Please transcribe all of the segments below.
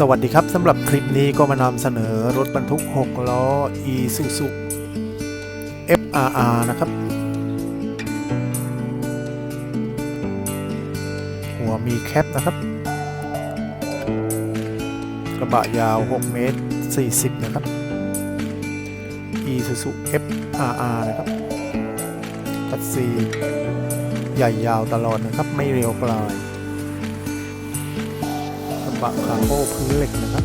สวัสดีครับสำหรับคลิปนี้ก็มานำเสนอรถบรรทุก 6 ล้อ Isuzu FRR นะครับ หัวมีแคปนะครับ กระบะยาว 6 เมตร 40 นะครับ Isuzu FRR นะครับคัดซีใหญ่ยาวตลอดนะครับ ไม่เรียวปลาย กระบะคาร์โก้พื้นเหล็กนะครับ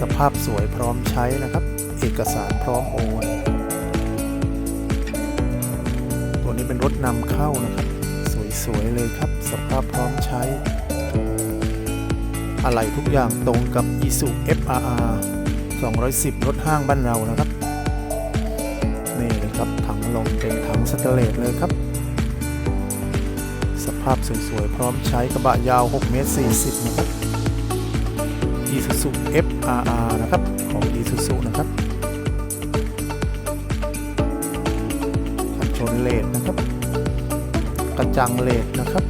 สภาพสวยพร้อมใช้นะครับ เอกสารพร้อมโอนตัวนี้เป็นรถนำเข้านะครับ สวยๆเลยครับ สภาพพร้อมใช้ อะไหล่ทุกอย่างตรงกับ i s u FRR 210 รถห้างบ้านเรานะครับ นี่เลยครับถังลมเป็นถังสเตเลสเลยครับ ภาพสวยๆ พร้อมใช้กระบะยาว 6 เมตร 40 นะครับ Isuzu FRR นะครับ ของ Isuzu นะครับกันชนเลดนะครับ กระจังเลดนะครับ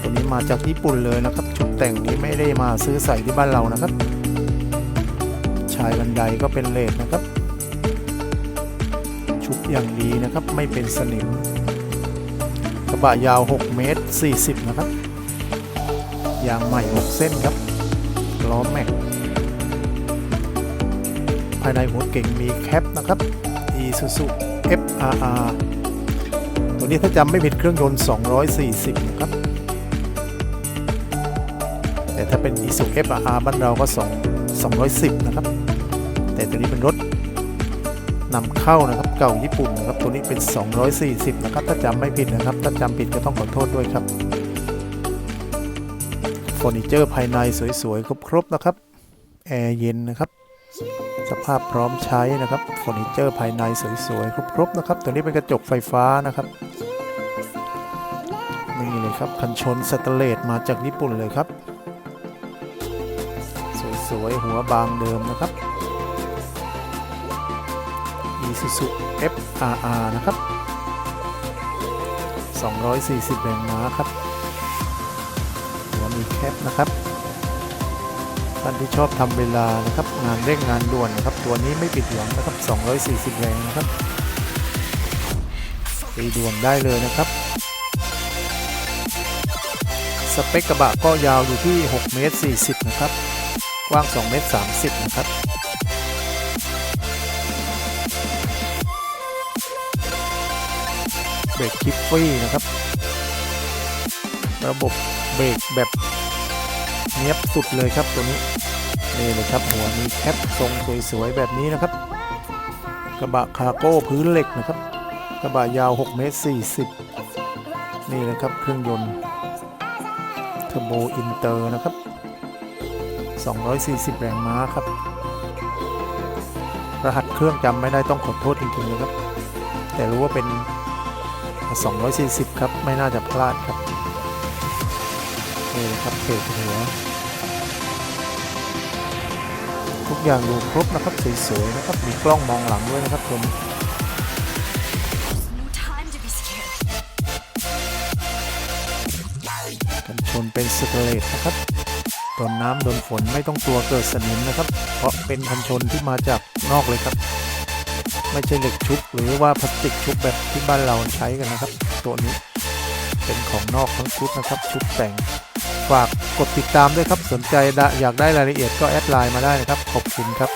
ตัวนี้มาจากญี่ปุ่นเลยนะครับ ชุดแต่งนี้ไม่ได้มาซื้อใส่ที่บ้านเรานะครับ ชายบันไดก็เป็นเลดนะครับ ชุบอย่างดีนะครับ ไม่เป็นสนิม ระบะยาว 6 เมตร 40 นะครับ ยางใหม่ 6 เส้นครับ ล้อแม็ก ภายในหัวเก่งมีแคปนะครับ Isuzu FRR ตัวนี้ถ้าจำไม่ผิดเครื่องยนต์ 240 นะครับ แต่ถ้าเป็น Isuzu FRR บ้านเราก็ 2 210 นะครับ แต่ตัวนี้เป็นรถ นำเข้านะครับเก่าญี่ปุ่นนะครับตัวนี้เป็น 240 นะครับ ถ้าจำไม่ผิดนะครับ ถ้าจำผิดก็ต้องขอโทษด้วยครับเฟอร์นิเจอร์ภายในสวยๆครบๆนะครับแอร์เย็นนะครับ สภาพพร้อมใช้นะครับเฟอร์นิเจอร์ภายในสวยๆครบๆนะครับตัวนี้เป็นกระจกไฟฟ้านะครับนี่เลยครับคันชนสแตเลสมาจากญี่ปุ่นเลยครับ สวยๆหัวบางเดิมนะครับ Isuzu FRR นะครับ 240แรงม้าครับหัวมีแคปนะครับท่านที่ชอบทำเวลานะครับ งานเร่งงานด่วนนะครับ ตัวนี้ไม่ปิดหวังนะครับ 240 แรงนะครับตีด่วนได้เลยนะครับ สเปคกระบะก็ยาวอยู่ที่ 6 เมตร 40 นะครับ กว้าง 2 เมตร 30 นะครับ เบรกคิปฟี่นะครับ ระบบเบรกแบบเนี้ยบสุดเลยครับตัวนี้นี่เลยครับหัวมีแคปทรงสวยๆแบบนี้นะครับ กระบะคาร์โก้พื้นเหล็กนะครับ กระบะยาว6เมตร40 นี่เลยครับเครื่องยนต์เทอร์โบอินเตอร์นะครับ 240 แรงม้าครับ รหัสเครื่องจำไม่ได้ต้องขอโทษจริงๆเลยครับ แต่รู้ว่าเป็น 240 ครับ ไม่น่าจะพลาดครับ นี่นะครับเพจหัว ทุกอย่างดูครบนะครับ สวยๆนะครับ มีกล้องมองหลังด้วยนะครับผม No time to be scared. กันชนเป็นสเตเลตนะครับโดนน้ำโดนฝนไม่ต้องกลัวเกิดสนิมนะครับ เพราะเป็นกันชนที่มาจากนอกเลยครับ ไม่ใช่เหล็กชุบหรือว่าพลาสติกชุบแบบที่บ้านเราใช้กันนะครับ ตัวนี้เป็นของนอกทั้งชุดนะครับ ชุดแต่งฝากกดติดตามด้วยครับสนใจอยากได้รายละเอียดก็แอดไลน์มาได้นะครับขอบคุณครับ